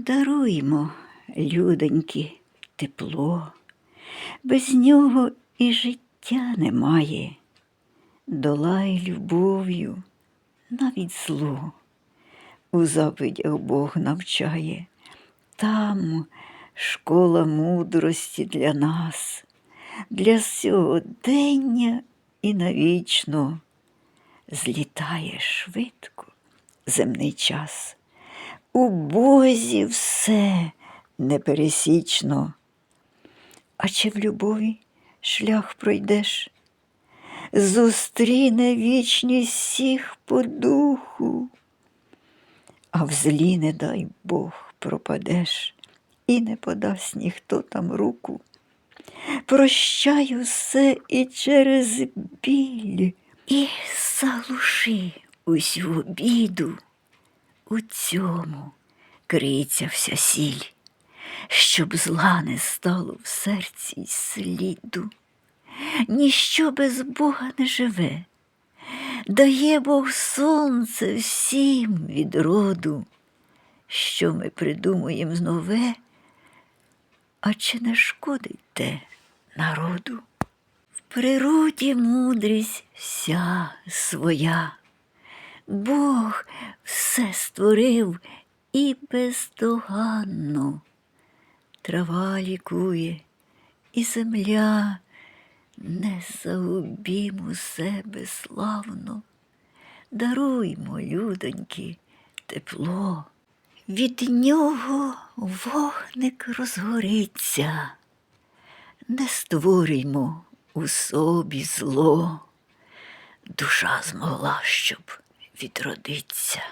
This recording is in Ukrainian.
Даруймо, людоньки, тепло, без нього і життя немає. Долай любов'ю навіть зло. У заповідях Бог навчає. Там школа мудрості для нас, для сьогодення і навічно. Злітає швидко земний час. У Бозі все непересічно. А чи в любові шлях пройдеш? Зустріне вічність всіх по духу, а в злі, не дай Бог, пропадеш, і не подасть ніхто там руку. Прощай усе і через біль, і залуши усю обіду. У цьому криється вся сіль, щоб зла не стало в серці й сліду. Ніщо без Бога не живе, дає Бог сонце всім від роду, що ми придумуємо нове, а чи не шкодить те народу? В природі мудрість вся своя. Бог все створив і бездоганно. Трава лікує, і земля не загубімо себе славно. Даруймо, людоньки, тепло. Від нього вогник розгориться, не створюймо у собі зло душа змогла, щоб відродиться.